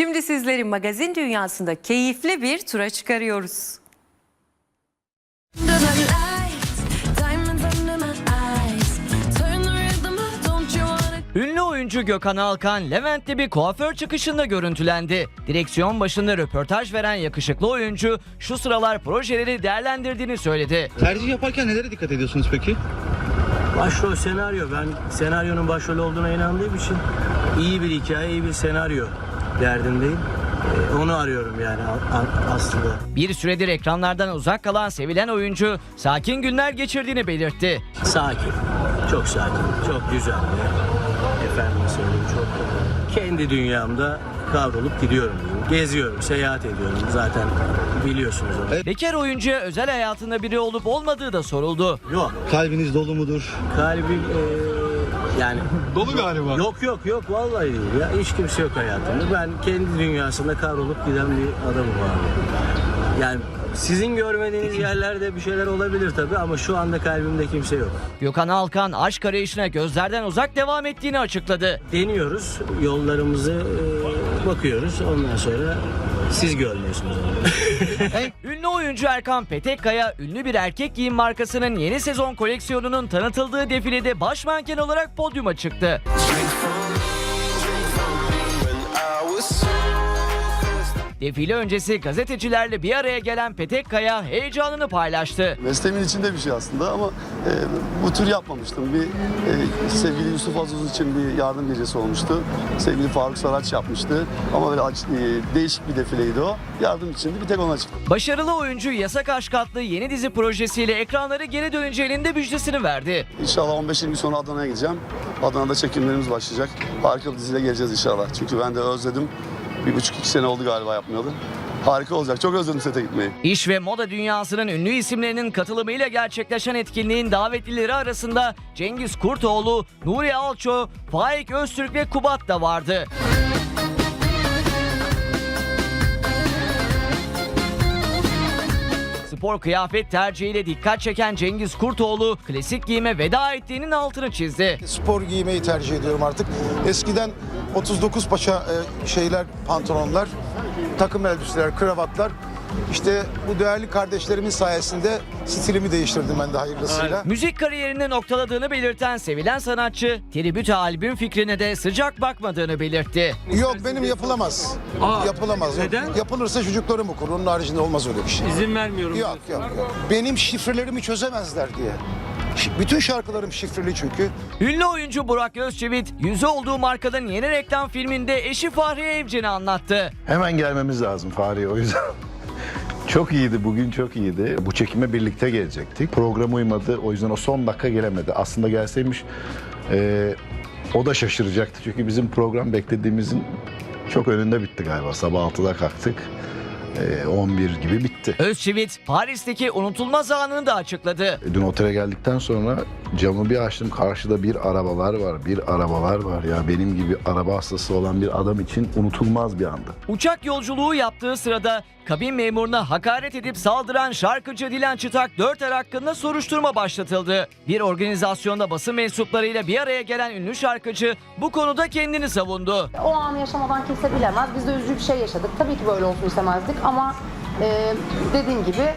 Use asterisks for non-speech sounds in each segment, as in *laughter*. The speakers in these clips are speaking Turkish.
Şimdi sizleri magazin dünyasında keyifli bir tura çıkarıyoruz. Ünlü oyuncu Gökhan Alkan, Levent'te bir kuaför çıkışında görüntülendi. Direksiyon başında röportaj veren yakışıklı oyuncu şu sıralar projeleri değerlendirdiğini söyledi. Tercih yaparken nelere dikkat ediyorsunuz peki? Başrol senaryo. Ben senaryonun başrol olduğuna inandığım için iyi bir hikaye, iyi bir senaryo derdindeyim. Ee, Onu arıyorum yani aslında. Bir süredir ekranlardan uzak kalan sevilen oyuncu sakin günler geçirdiğini belirtti. Sakin. Çok sakin. Çok güzel. Efendim söyleyeyim çok kendi dünyamda kavrulup gidiyorum. Geziyorum, seyahat ediyorum. Zaten biliyorsunuz onu. Bekar oyuncuya özel hayatında biri olup olmadığı da soruldu. Yok. Kalbiniz dolu mudur? Kalbim eee, yani *laughs* Dolu galiba. Yok yok yok vallahi değil ya. Hiç kimse yok hayatımda. Ben kendi dünyasında kavrulup giden bir adamım abi. Yani sizin görmediğiniz yerlerde bir şeyler olabilir tabii ama şu anda kalbimde kimse yok. Gökhan Alkan aşk arayışına gözlerden uzak devam ettiğini açıkladı. Deniyoruz, yollarımızı eee, bakıyoruz. Ondan sonra siz görmüyorsunuz. *laughs* Ünlü oyuncu Erkan Petekkaya, ünlü bir erkek giyim markasının yeni sezon koleksiyonunun tanıtıldığı defilede baş manken olarak podyuma çıktı. Defile öncesi gazetecilerle bir araya gelen Petekkaya heyecanını paylaştı. Mesleğimin içinde bir şey aslında ama e, bu tür yapmamıştım. Bir e, sevgili Yusuf Azuz için bir yardım gecesi olmuştu. Sevgili Faruk Saraç yapmıştı. Ama böyle aç- e, değişik bir defileydi o. Yardım içindi. Bir tek ona çıktım. Başarılı oyuncu Yasak Aşk adlı yeni dizi projesiyle ekranlara geri döneceğinin de müjdesini verdi. İnşallah 15-20 gün sonra Adana'ya gideceğim. Adana'da çekimlerimiz başlayacak. Harika bir diziyle geleceğiz inşallah. Çünkü ben de özledim. Bir buçuk iki sene oldu galiba yapmayalı. Harika olacak. Çok özledim sete gitmeyi. İş ve moda dünyasının ünlü isimlerinin katılımıyla gerçekleşen etkinliğin davetlileri arasında Cengiz Kurtoğlu, Nuri Alço, Faik Öztürk ve Kubat da vardı. Spor kıyafet tercihiyle dikkat çeken Cengiz Kurtoğlu klasik giyime veda ettiğinin altını çizdi. spor giymeyi tercih ediyorum artık. Eskiden 39 paça e, şeyler, pantolonlar, takım elbiseler, kravatlar. İşte bu değerli kardeşlerimin sayesinde stilimi değiştirdim ben de hayırlısıyla. Müzik kariyerini noktaladığını belirten sevilen sanatçı, tribüt albüm fikrine de sıcak bakmadığını belirtti. Yok benim yapılamaz. yapılamaz. neden? Yapılırsa çocuklarım okur. Onun haricinde olmaz öyle bir şey. İzin vermiyorum. Yok yok yok. Benim şifrelerimi çözemezler diye. Bütün şarkılarım şifreli çünkü. Ünlü oyuncu Burak Özçivit, yüzü olduğu markanın yeni reklam filminde eşi Fahriye Evcen'i anlattı. Hemen gelmemiz lazım Fahriye o yüzden. Çok iyiydi bugün çok iyiydi. Bu çekime birlikte gelecektik. Program uymadı o yüzden o son dakika gelemedi. Aslında gelseymiş eee, o da şaşıracaktı. Çünkü bizim program beklediğimizin çok önünde bitti galiba. Sabah 6'da kalktık. Eee, 11 gibi bitti. Özçivit, Paris'teki unutulmaz anını da açıkladı. Dün otele geldikten sonra camı bir açtım. Karşıda bir arabalar var, bir arabalar var. Ya benim gibi araba hastası olan bir adam için unutulmaz bir andı. Uçak yolculuğu yaptığı sırada kabin memuruna hakaret edip saldıran şarkıcı Dilan Çıtak 4 er hakkında soruşturma başlatıldı. Bir organizasyonda basın mensuplarıyla bir araya gelen ünlü şarkıcı bu konuda kendini savundu. O anı yaşamadan kimse bilemez. Biz de üzücü bir şey yaşadık. Tabii ki böyle olsun istemezdik ama e, dediğim gibi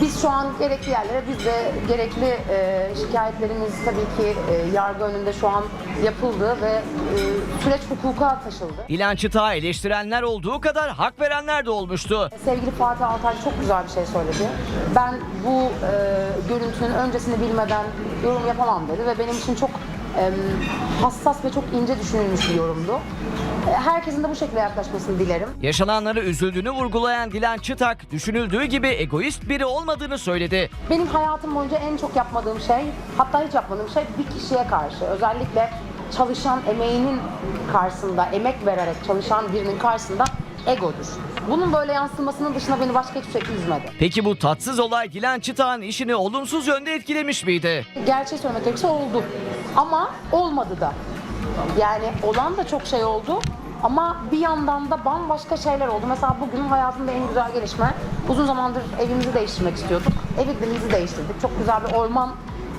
biz şu an gerekli yerlere biz de gerekli e, şikayetlerimiz tabii ki e, yargı önünde şu an yapıldı ve e, süreç hukuka taşıldı. Dilan Çıtak'a eleştirenler olduğu kadar hak verenler de olmuştu. Sevgili Fatih Altay çok güzel bir şey söyledi. Ben bu e, görüntünün öncesini bilmeden yorum yapamam dedi ve benim için çok hassas ve çok ince düşünülmüş bir yorumdu. E, Herkesin de bu şekilde yaklaşmasını dilerim. Yaşananları üzüldüğünü vurgulayan Dilan Çıtak, düşünüldüğü gibi egoist biri olmadığını söyledi. Benim hayatım boyunca en çok yapmadığım şey, hatta hiç yapmadığım şey bir kişiye karşı. Özellikle çalışan emeğinin karşısında, emek vererek çalışan birinin karşısında egodur. Bunun böyle yansımasının dışında beni başka hiçbir şey üzmedi. Peki bu tatsız olay Dilan Çıtak'ın işini olumsuz yönde etkilemiş miydi? Gerçeği söylemek gerekirse oldu. Ama olmadı da. Yani olan da çok şey oldu. Ama bir yandan da bambaşka şeyler oldu. Mesela bugün hayatımda en güzel gelişme. Uzun zamandır evimizi değiştirmek istiyorduk. Ev dilimizi değiştirdik. Çok güzel bir orman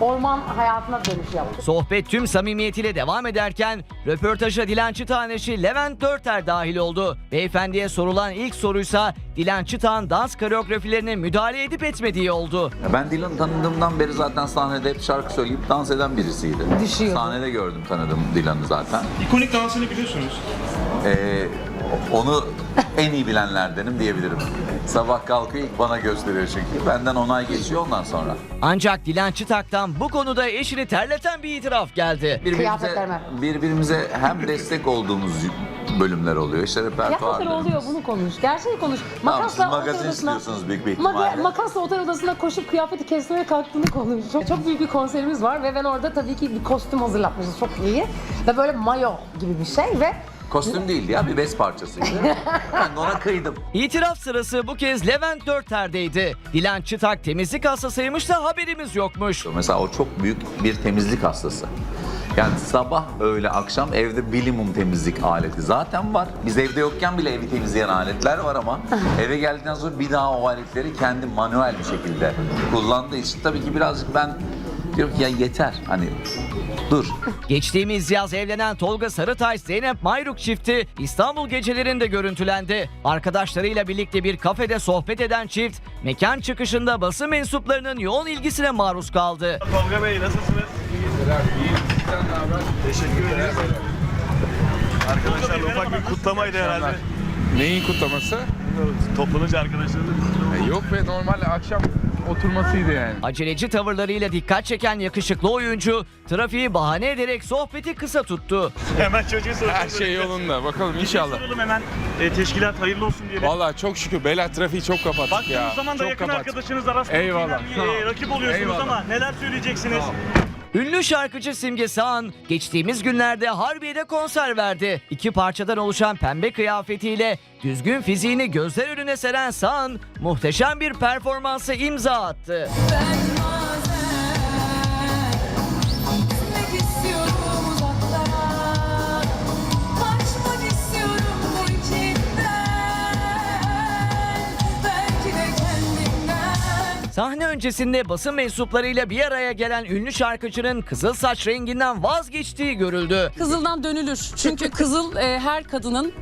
orman hayatına dönüş yaptık. Sohbet tüm samimiyetiyle devam ederken röportaja Dilan Çıtağan eşi Levent Dörter dahil oldu. Beyefendiye sorulan ilk soruysa Dilan Çıtağan dans koreografilerine müdahale edip etmediği oldu. Ya Ben Dilan'ı tanıdığımdan beri zaten sahnede hep şarkı söyleyip dans eden birisiydi. Düşüyordu. Sahnede gördüm tanıdım Dilan'ı zaten. İkonik dansını biliyorsunuz. Ee, onu en iyi bilenlerdenim diyebilirim. Sabah kalkıyor ilk bana gösteriyor çünkü. Benden onay geçiyor ondan sonra. Ancak Dilan Çıtak'tan bu konuda eşini terleten bir itiraf geldi. Birbirimize, Kıyafetlerime. birbirimize hem destek olduğumuz bölümler oluyor. İşte Kıyafetler repertuarlarımız. oluyor bunu konuş. Gerçeği konuş. Tamam siz Makasla magazin otel odasına- istiyorsunuz büyük bir Maga- ihtimalle. makasla otel odasına koşup kıyafeti kesmeye kalktığını konuş. Çok, çok büyük bir konserimiz var ve ben orada tabii ki bir kostüm hazırlatmışız çok iyi. Ve böyle mayo gibi bir şey ve Kostüm değildi ya bir bez parçasıydı. ben de ona kıydım. İtiraf sırası bu kez Levent Dörter'deydi. Dilan Çıtak temizlik hastasıymış da haberimiz yokmuş. Mesela o çok büyük bir temizlik hastası. Yani sabah, öğle, akşam evde minimum temizlik aleti zaten var. Biz evde yokken bile evi temizleyen aletler var ama *laughs* eve geldikten sonra bir daha o aletleri kendi manuel bir şekilde kullandığı için tabii ki birazcık ben diyorum ki ya yeter hani dur. Geçtiğimiz yaz evlenen Tolga Sarıtaş Zeynep Mayruk çifti İstanbul gecelerinde görüntülendi. Arkadaşlarıyla birlikte bir kafede sohbet eden çift mekan çıkışında basın mensuplarının yoğun ilgisine maruz kaldı. Tolga Bey nasılsınız? Teşekkür ederiz. Arkadaşlar ufak bir kutlamaydı herhalde. Neyin kutlaması? Toplanınca arkadaşlarınızla E, yok be normal akşam oturmasıydı yani. Aceleci tavırlarıyla dikkat çeken yakışıklı oyuncu trafiği bahane ederek sohbeti kısa tuttu. Hemen çocuğu soralım. Her şey yolunda. Bakalım inşallah. Soralım hemen. E, teşkilat hayırlı olsun diyelim. Vallahi çok şükür beyler trafiği çok kapattık Baktığınız ya. zaman da çok yakın kapattık. arkadaşınız arasında Eyvallah, ol. e, rakip oluyorsunuz Eyvallah. ama neler söyleyeceksiniz? Ünlü şarkıcı Simge Sağan geçtiğimiz günlerde Harbiye'de konser verdi. İki parçadan oluşan pembe kıyafetiyle düzgün fiziğini gözler önüne seren Sağan muhteşem bir performansa imza attı. Ben öncesinde basın mensuplarıyla bir araya gelen ünlü şarkıcının kızıl saç renginden vazgeçtiği görüldü. Kızıldan dönülür. Çünkü kızıl e, her kadının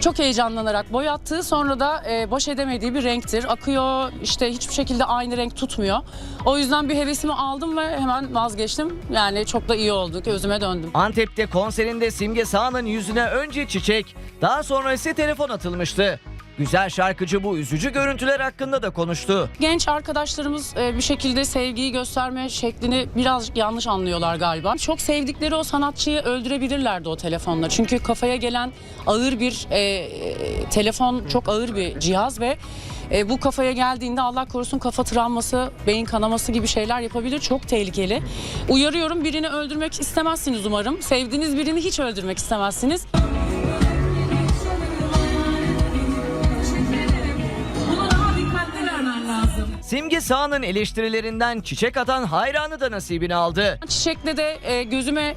çok heyecanlanarak boyattığı sonra da e, baş edemediği bir renktir. Akıyor işte hiçbir şekilde aynı renk tutmuyor. O yüzden bir hevesimi aldım ve hemen vazgeçtim. Yani çok da iyi oldu. Özüme döndüm. Antep'te konserinde Simge Sağan'ın yüzüne önce çiçek, daha sonra ise telefon atılmıştı. Güzel şarkıcı bu üzücü görüntüler hakkında da konuştu. Genç arkadaşlarımız e, bir şekilde sevgiyi gösterme şeklini birazcık yanlış anlıyorlar galiba. Çok sevdikleri o sanatçıyı öldürebilirlerdi o telefonla. Çünkü kafaya gelen ağır bir e, e, telefon çok ağır bir cihaz ve e, bu kafaya geldiğinde Allah korusun kafa travması, beyin kanaması gibi şeyler yapabilir. Çok tehlikeli. Uyarıyorum birini öldürmek istemezsiniz umarım. Sevdiğiniz birini hiç öldürmek istemezsiniz. Simge Sağan'ın eleştirilerinden çiçek atan hayranı da nasibini aldı. Çiçekle de e, gözüme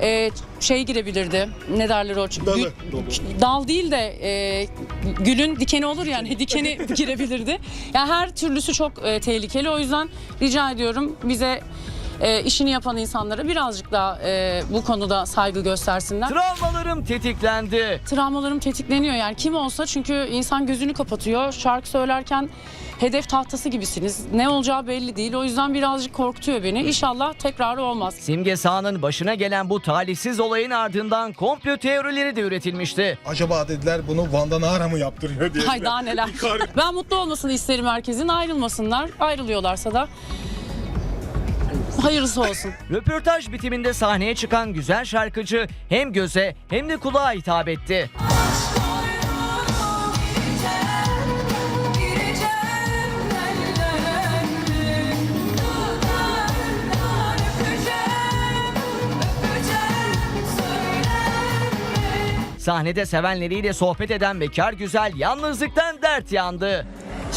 e, şey girebilirdi. Ne derler o? Gül- dal değil de e, gülün dikeni olur yani *laughs* dikeni girebilirdi. Yani her türlüsü çok e, tehlikeli. O yüzden rica ediyorum bize e, işini yapan insanlara birazcık daha e, bu konuda saygı göstersinler. Travmalarım tetiklendi. Travmalarım tetikleniyor yani kim olsa çünkü insan gözünü kapatıyor. Şarkı söylerken hedef tahtası gibisiniz. Ne olacağı belli değil. O yüzden birazcık korkutuyor beni. İnşallah tekrarı olmaz. Simge Sağan'ın başına gelen bu talihsiz olayın ardından komplo teorileri de üretilmişti. Acaba dediler bunu Van'da Nara mı yaptırıyor diye. Hay daha neler. *laughs* Ben mutlu olmasını isterim herkesin. Ayrılmasınlar. Ayrılıyorlarsa da hayırlısı olsun. *laughs* Röportaj bitiminde sahneye çıkan güzel şarkıcı hem göze hem de kulağa hitap etti. Sahnede sevenleriyle sohbet eden bekar güzel yalnızlıktan dert yandı.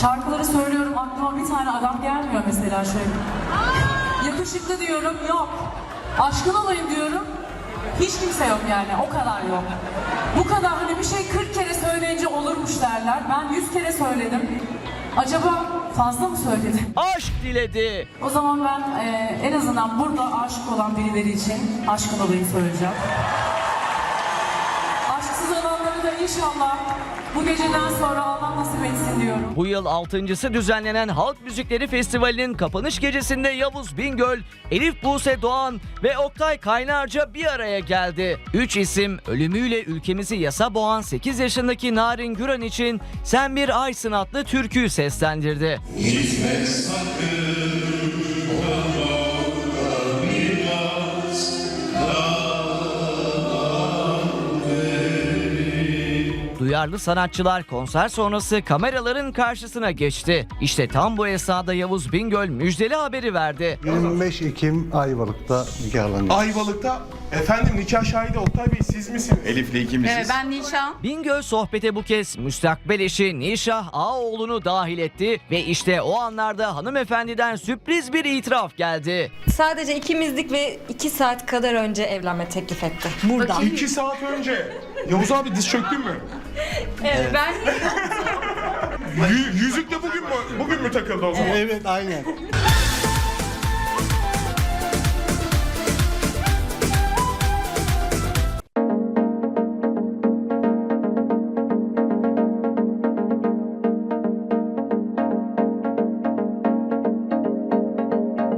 Şarkıları söylüyorum aklıma bir tane adam gelmiyor mesela şöyle. Yakışıklı diyorum yok. Aşkın olayım diyorum. Hiç kimse yok yani o kadar yok. Bu kadar hani bir şey 40 kere söyleyince olurmuş derler. Ben 100 kere söyledim. Acaba fazla mı söyledim? Aşk diledi. O zaman ben e, en azından burada aşık olan birileri için aşkın olayı söyleyeceğim. Aşksız olanları da inşallah bu geceden sonra Allah nasip etsin diyorum. Bu yıl altıncısı düzenlenen Halk Müzikleri Festivali'nin kapanış gecesinde Yavuz Bingöl, Elif Buse Doğan ve Oktay Kaynarca bir araya geldi. Üç isim ölümüyle ülkemizi yasa boğan 8 yaşındaki Narin Güran için Sen Bir Aysın adlı türküyü seslendirdi. Duyarlı sanatçılar konser sonrası kameraların karşısına geçti. İşte tam bu esnada Yavuz Bingöl müjdeli haberi verdi. 25 Ekim Ayvalık'ta nikahlanıyor. Ayvalık'ta efendim nikah şahidi Oktay Bey siz misiniz? Elif'le ikimiziz. ben Nişan. Bingöl sohbete bu kez müstakbel eşi Nişah Ağoğlu'nu dahil etti ve işte o anlarda hanımefendiden sürpriz bir itiraf geldi. Sadece ikimizdik ve iki saat kadar önce evlenme teklif etti. Buradan. İki saat önce. Yavuz abi diz çöktün mü? Evet, ben yüzük de bugün mü? Bugün mü takıldı o zaman? Evet aynen.